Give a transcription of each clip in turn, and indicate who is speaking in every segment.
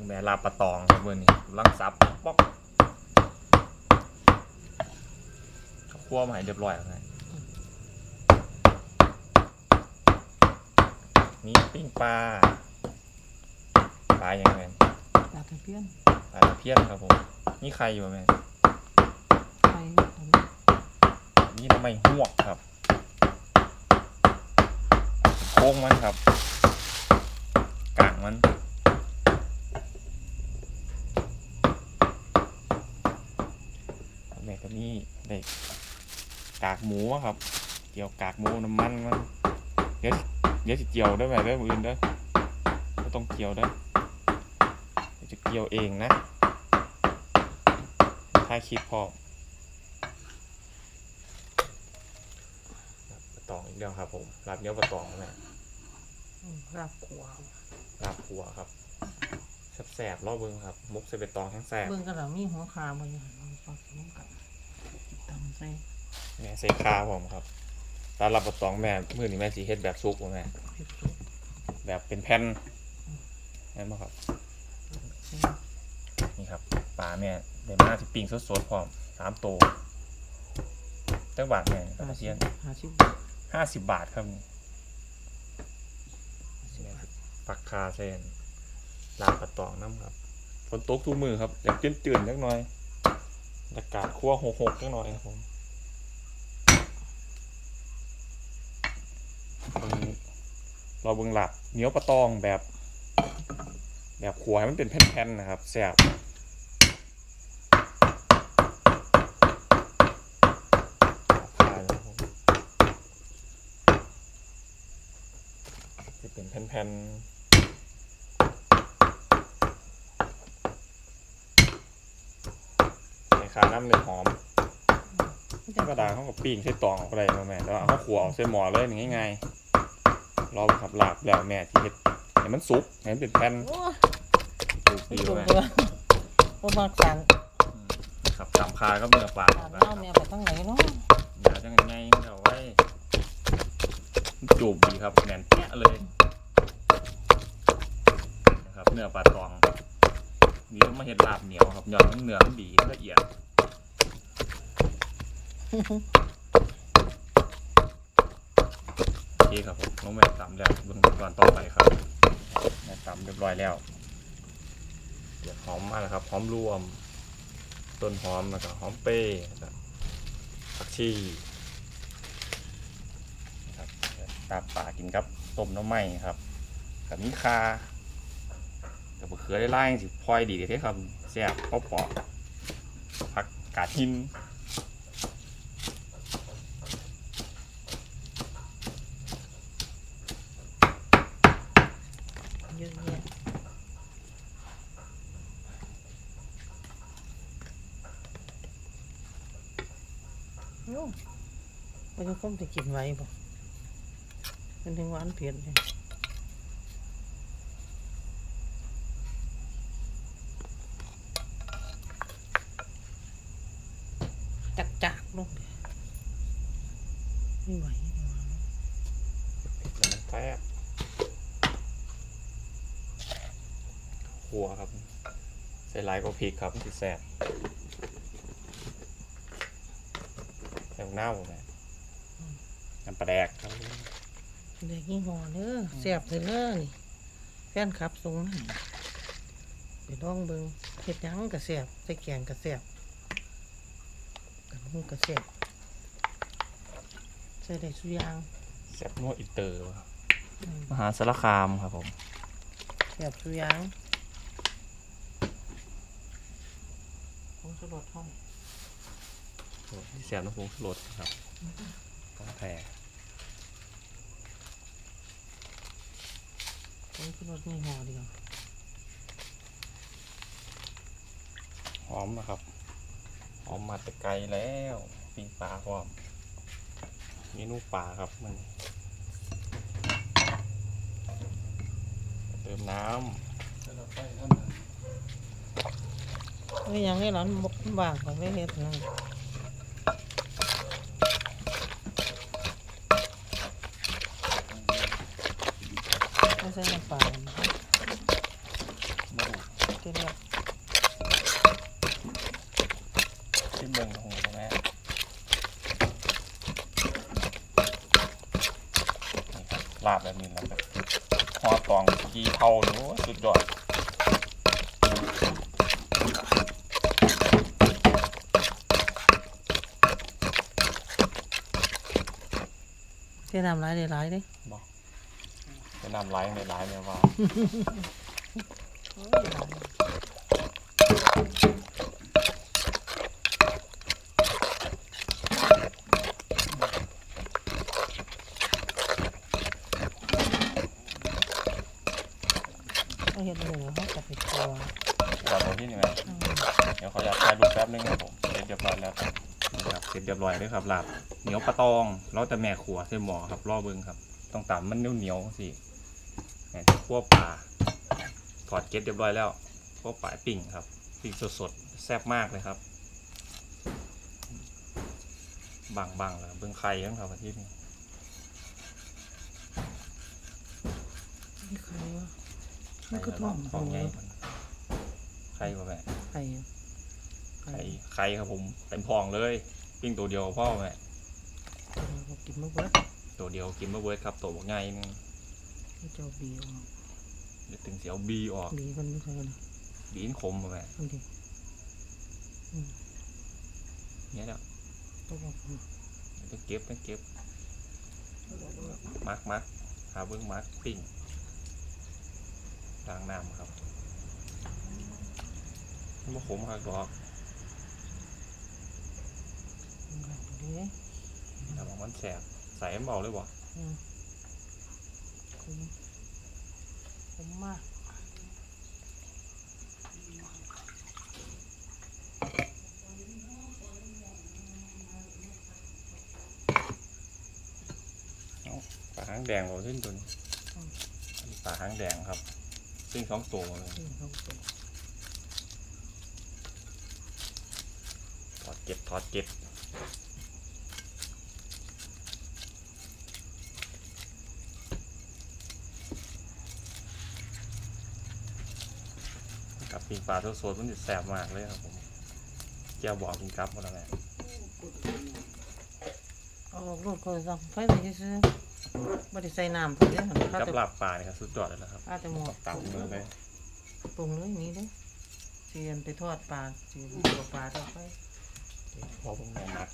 Speaker 1: เบิ่งแม่ลาบปลาตองครับมื้อนี้ลังซับป๊อกข้าวคั่วมาให้เรียบร้อยแล้วนะนี่ปิ้งปลาปลาอย่างไง
Speaker 2: ปลาตะเพียน
Speaker 1: ปลาตะเพียนครับผมนี่ใครอยู่ไหม
Speaker 2: ไข่อันนี้
Speaker 1: นี่ทำไมหวกครับโค้งมันครับกลางมัน แม่ก็นี่ได้กากหมูอะครับ เกี่ยวกากหมูน้ำมันมันเดี๋ยวเดี๋ยวจะเกี่ยวได้ไหมเด้อมืออื่นเด้อก็ต้องเกี่ยวเด้อเดี๋ยวจะเกี่ยวเองนะถ่ายคลิปพอปลาตองอีกแล้วครับผมลาบเนื้อปลาตองแม่
Speaker 2: อืมลาบขัว
Speaker 1: ลาบหัวครับแสบๆรอบเบิ้งครับมุกใส่ใบตองทั้งแสบ
Speaker 2: เบิ่งกันแล้วมีหัวขาบ่อยู่หั่นเอาปักน้ำกัน ตำใส่
Speaker 1: แม่ใส่คาผมครับตาลาบปลาตองแม่มือนี้แม่สีเฮ็ดแบบซุกบ่แม่
Speaker 2: พริกสุก
Speaker 1: แบบเป็นแผ่นเห็นไหมครับ
Speaker 2: ใส่
Speaker 1: นี่ครับปลาแม่ได้มาที่ปิ้งสดๆพร้อมสามตัวจังบาทแม่ปลาตะเพียน
Speaker 2: ห้าสิบ
Speaker 1: ห้าสิบบาทครับนี่ปักคาเส้นลาบปลาตองน้ำครับฝนตกทุกมือครับอยากจืดๆจักหน่อยอากาศคั่วหกๆจักหน่อยครับผมเบิ่ง เราเบิ่งหลับเหนียวปลาตองแบบ แบบขัวให้มันเป็นแผ่นๆนะครับแซ่บคาเลยครับผมจะเป็นแผ่นๆใส่ขาน้ำหนึ่งหอมธรรมดาเขากับปิ้งใส่ตองออกอะไรมาแม่แล้วเอาเขาขัวออกใส่หม้อเลยนี่ง่ายๆ รอขับลาบแล้วแม่ที่เฮ็ดให้มันสุกให้มันเป็นแผ่น
Speaker 2: โอ้ย
Speaker 1: สุก
Speaker 2: ไม่
Speaker 1: ดี
Speaker 2: ถูก
Speaker 1: แม่
Speaker 2: เลยบ่มักสั่ง
Speaker 1: ครับตามคาก็เนื้อปลา
Speaker 2: ตาม
Speaker 1: ครั
Speaker 2: เล่าแม่ไปทางไหนเนาะ
Speaker 1: เดี๋ยวจังไงเอาไว้จูบดีครับแน่นแกะเลยนะครับเนื้อปลาตองนี่ต้องมาเห็ดลาบเหนียวครับยอดมันเนื้อมันดีละเอียด โอ เคครับผมน้องแม่ตำแล้วเบิ่งก่อนต่อไปครับแม่ตำเรียบร้อยแล้วเดี๋ยวหอมมาแล้วครับหอมรวม ต้นหอมแล้วก็หอมเป้นะครับผักชีครับตาป่ากินกับต้มน้ำไหม้ครับกับมีคากับมะเขือได้ไล่สิพลอยดีเด้ครับแซ่บเปาะเปาะผักกาดหิน
Speaker 2: เยอะแยะโอ้มันจะ คงจะกินไว้บ่มันถึงหวานเผ็ดเลยจักจักๆลงไม่ไหวหว
Speaker 1: แล้วมันแทบหัวครับ ใส่ลายก็พริกครับมันสิแซ่บใส่หน้าเลย น้ำปลาแดกครับ
Speaker 2: เด็กยี่ห้อเด้อแซ่บเด้อนี่แฟนคลับส่งมาให้ไปลองเบิ่งเฮ็ดหยังก็แซ่บใส่แกงก็แซ่บกับหมูก็แซ่บใส่ได้สุกอยาง
Speaker 1: แซ่บนัวอินเตอร์ครับ
Speaker 2: อืม
Speaker 1: มหาสารคามครับผม
Speaker 2: แซ่บสุกอยางผงชูรสห้อง
Speaker 1: แซ่บน้ำผงชูรสครับต้องแพ้
Speaker 2: ผงชูรสนี่ห่อเดียว
Speaker 1: หอมนะครับ หอมมาแต่ไกลแล้วปิ้งปลาพร้อมเมนูปลาครับมัน เติมน้
Speaker 2: นี่ยังนี่หลานบกบางก็ไม่เฮ็ดนั่นไม่ใส่น้ำปลาำ
Speaker 1: มะรุ
Speaker 2: เต็มแล้ว
Speaker 1: ที่เมืองหงแม่นี่ครับลาบแบบนี้แล้วแบบหอตองกีเทาหนูสุดยอด
Speaker 2: เที่น้ำหลายได้หลายเด้
Speaker 1: จะนำไลฟ์ในไลฟ์เนี่ยว่า
Speaker 2: เขาเห็นหมูเขาจับไปตัว
Speaker 1: เราตรงที่นี่ไหม
Speaker 2: อืม
Speaker 1: เดี๋ยวขออยากถ่ายรูปแป๊บนึงครับผมเสร็จเรียบร้อยแล้วครับนี่ครับ เสร็จเรียบร้อยเลยครับลาบเหนียวปลาตองเราจะแม่ขัวใส่หม้อครับรอเบิ้งครับ ต้องตามมันเหนียวเหนียวๆสิแม่คั่วปลาถอดเกล็ดเรียบร้อยแล้วคั่วปลาปิ่งครับปิ่งสดๆแซ่บมากเลยครับบางๆแล้วเบิ้งไข่ทั้งครับอาทิตย์นี้
Speaker 2: นี่ใครวะมันก็ท้อง
Speaker 1: ท้องใหญ่
Speaker 2: หัว
Speaker 1: มันไข่ก็แม่
Speaker 2: ไข่อะไข่
Speaker 1: ไข่ไข่ครับผมเต็มพองเลย ปิ้งตัวเดียวพ่อแม่
Speaker 2: เรากินมาเบิด
Speaker 1: ตัวเดียวกินเมื่อเวิร์ดครับตัวบักใหญ่นึง
Speaker 2: ให้เจ้าบีออก
Speaker 1: เดี๋ยวถึงเสียวบีออก
Speaker 2: บีมันไม่ใช่นะ
Speaker 1: บีนคมมาแม่
Speaker 2: มันดิ
Speaker 1: เนี่ยเดี๋ยว
Speaker 2: ต้องบอกมัน
Speaker 1: ต้องเก็บต้องเก็บมักมักหาเบิ้งมักปิ้งล้างน้ำครับมันบ่ขมครับดอก
Speaker 2: เด้
Speaker 1: แต่บอกมันแสบใส่มันเบาเลยบ่
Speaker 2: อืมคุ้มคุ้มมาก
Speaker 1: ปลาหางแดงเราขึ้นตัวนี้อันนี้ปลาหางแดงครับซึ่งสองตัวเลย
Speaker 2: ที่เขาเป็น
Speaker 1: ถอดเก็บถอดเก็บ ปีกปลาตัวสดมันจะแสบมากเลยครับผมเจียวบอกกินกับหมดแล้วแหละ
Speaker 2: เอาออกรถก็สั่งไฟไปซื้อๆบ่ได้ใส่น้ำเพิ่นเด้อข้าว
Speaker 1: กับ
Speaker 2: แต่
Speaker 1: ลาบปลาเนี่ยครับสุดยอดเลยนะครับ
Speaker 2: ข้าวแต่หมด
Speaker 1: ตับมือเลย
Speaker 2: ปรุงเลยนี้เด้อเสียนไปทอดปลาเสียนตัวปลาทอดไป
Speaker 1: พอผมแม่มัก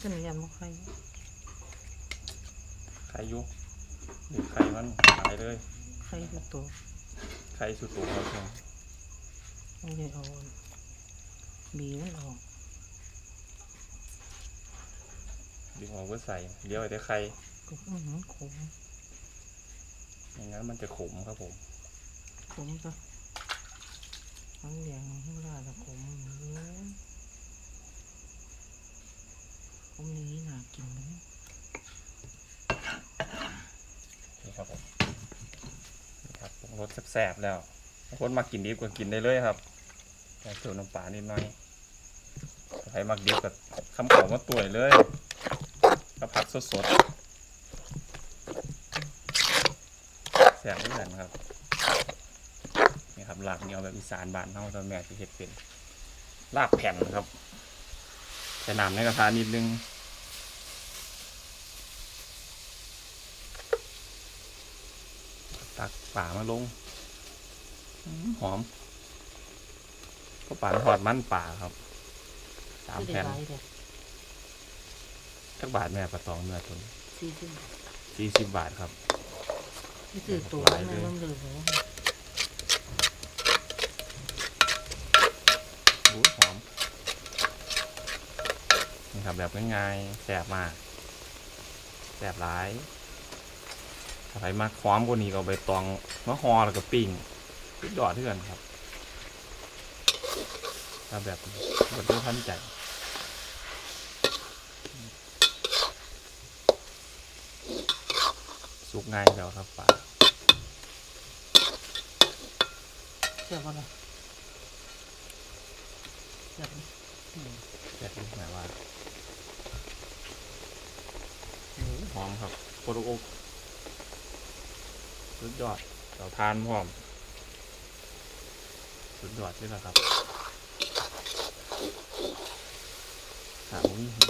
Speaker 2: ขึ้นยันบ่ใคร
Speaker 1: ไข่อยุหรือไข่มันตายเลย
Speaker 2: ใครอยู่ตัว
Speaker 1: ไข่สุดตัวครับผม
Speaker 2: ไม่ได้เอาบีมันออก
Speaker 1: ดึงออกเพื่อใส่เลี้ยวไอ้แต่ไข่
Speaker 2: ก็อื้อหือขม
Speaker 1: ไม่งั้นมันจะขมครับผม
Speaker 2: ขมจ้ะทั้งแดงทั้งลาดขมเลยขมนี้น่ากินเลย
Speaker 1: นี่ครับผมนี่ค รสแซ่บๆแล้วคนมากินดิบก็กินได้เลยครับใส่ตัวน้ำปลานิดหน่อยใครมักดิบก็คำขอมาตัวยเลยก็ผักสดๆแซ่บเหมือนกันครับนี่ครับลาบเหนียวแบบอีสานบ้านเฮาตอนแม่ที่เฮ็ดเป็นลาบแผ่นครับใส่น้ำในกระทะนิดนึง ตักป่ามาลงอื้อหอม ก็ป่าทอดมันป่าครับสามแผ่น
Speaker 2: ไได้หลายเด้อ
Speaker 1: จักบาทแม่ปลาตองเนื้อตุน
Speaker 2: สี่สิบ
Speaker 1: สี่สิบบาทครับ
Speaker 2: นี่คือตัว
Speaker 1: หลาย
Speaker 2: มัน
Speaker 1: เลย
Speaker 2: มันเหลือเลย
Speaker 1: บูหอมนี่ครับแบบง่ายๆแสบมากแสบร้าย ถ้าใครมากคว้อมกว่านี้ก็เอาใบตองมะฮอแล้วก็ปิ้งสุดยอดเท่ากันครับถ้าแบบบดด้วยทันใจสุกง่ายแล้วครับป่า
Speaker 2: เสียบอะไรเสียบ
Speaker 1: แบบนี้หมายว่าหอมครับโคตรโอก สุดยอดเราทานพร้อม สุดยอดเลยนะครับหาวิธี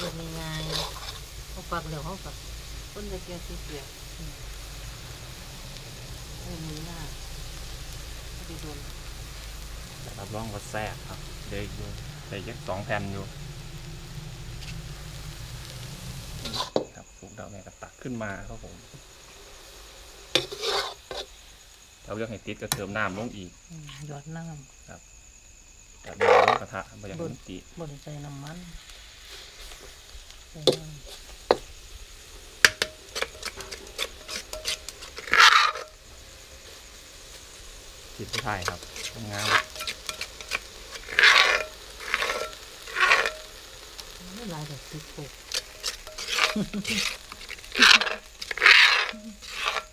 Speaker 2: เรื่องง่ายๆเขาปักแล้วเขาปักคนจะเกียร์ที่เกียร์เรื่องนี้น่าไม่ได้โดน
Speaker 1: แต่รับรองว่าแซ่บครับ เด็กอยู่เด็กยักสองแผ่นอยู่ครับสุกดาวแม่ก็ตักขึ้นมาครับผมเราเลือกให้ติดก็เติมน้ำลงอีก
Speaker 2: อืมหยอดน้
Speaker 1: แต่น้ำลงกระทะไม่อยากให้มันติดำ
Speaker 2: บนใส่น้ำมันใส่น้
Speaker 1: ติดที่ไทยครับงาม
Speaker 2: ไม่ลายแบบติดปุก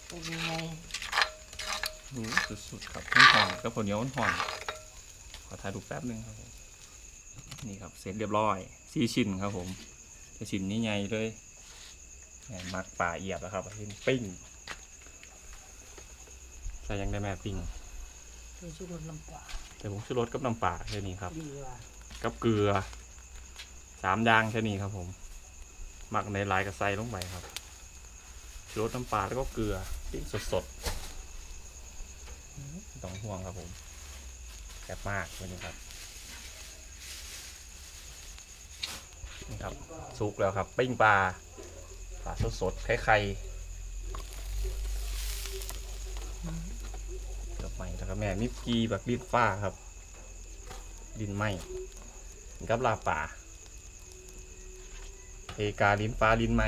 Speaker 2: เป็นยังไง
Speaker 1: หืมสุดๆครับมันหอนก็ผลเหนียวมันหอนขอถ่ายรูปแป๊บหนึงครับผมนี่ครับเสร็จเรียบร้อยสี่ชิ้นครับผมแต่ชิ้นนี้ใหญ่เลยแหม่มักป่าเอียบแล้วครับชิ้นปิ้งใส่ยังได้แม่ปิ้ง
Speaker 2: เป็นชุดรสน้ำปลา
Speaker 1: แต่ผมชูรสกับน้ำปลาแค่นี้ครับ
Speaker 2: ดีว่ะ
Speaker 1: กับเกลือ สามอย่างแค่นี้ครับผม หมักในลายกับไซลงไปครับชูรสน้ำปลาแล้วก็เกลือปิ้งสดๆไม่ต้องห่วงครับผมแซ่บมากวันนี้ครับนี่ครับสุกแล้วครับ ปิ้งปลาปลาสดๆไข่ไข่เกือบใหม่แล้วก็แม่มิกีแบบดินฟ้าครับ ดินไหมกับลาป่า เอกาลิ้นฟ้าลิ้นไหม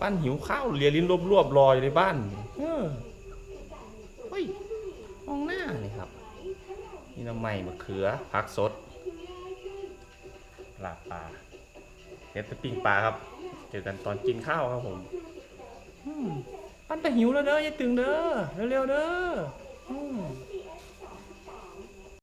Speaker 1: ปั้นหิวข้าวเลียลิ้นรวบๆรออยในบ้านเออเฮ้ยมองหน้านี่ครับ นี่น้ำไหม้มะเขือผักสดลาปลาเดี๋ยวจะปิ้งปลาครับ เจอกันตอนกินข้าวครับผมปั้นแต่หิวแล้วเด้อยายตึงเด้อเร็วๆเด้อ